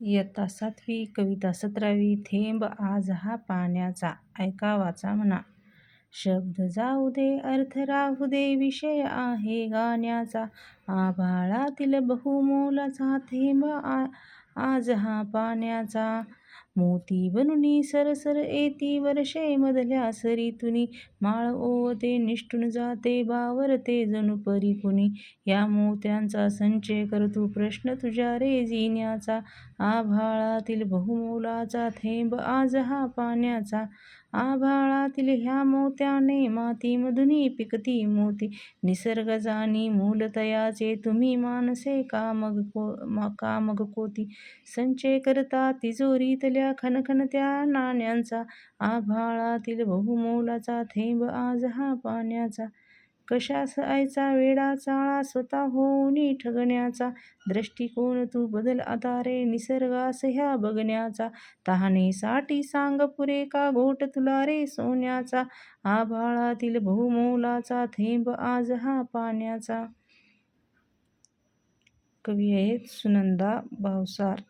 इयत्ता सातवी कविता सतरावी थेंब आज हा पाण्याचा ऐकावाचा म्हणा. शब्द जाऊ दे अर्थ राहू दे विषय आहे गाण्याचा. आभाळातील बहुमोलाचा थेंब आ आज हा पाण्याचा. मोती बनुनी सरसर येती वर्षे मधल्या सरीतुनी. माळ ओवते निष्ठून जाते बावरते जणू परी कुणी या मोत्यांचा संचय करतो प्रश्न तुझ्या रे जिन्याचा. आभाळातील बहुमोलाचा थेंब आज हा पाण्याचा. आभाळातील ह्या मोत्याने मातीमधुनी पिकती मोती. निसर्ग जाणी मूलतयाचे तुम्ही मानसे कामग को कामग कोती. संचय करता तिजोरीतल्या खणखणत्या नाण्यांचा आभाळातील बहुमोलाचा थेंब आज हा पाण्याचा. कशास आयचा वेडा चाळा स्वतः होऊन ठगण्याचा दृष्टिकोन तू बदल आता रे निसर्गास ह्या बघण्याचा. तहानेसाठी सांग पुरे का घोट तुला रे सोन्याचा? आभाळातील बहुमोलाचा थेंब आज हा पाण्याचा. कवी आहेत सुनंदा भावसार.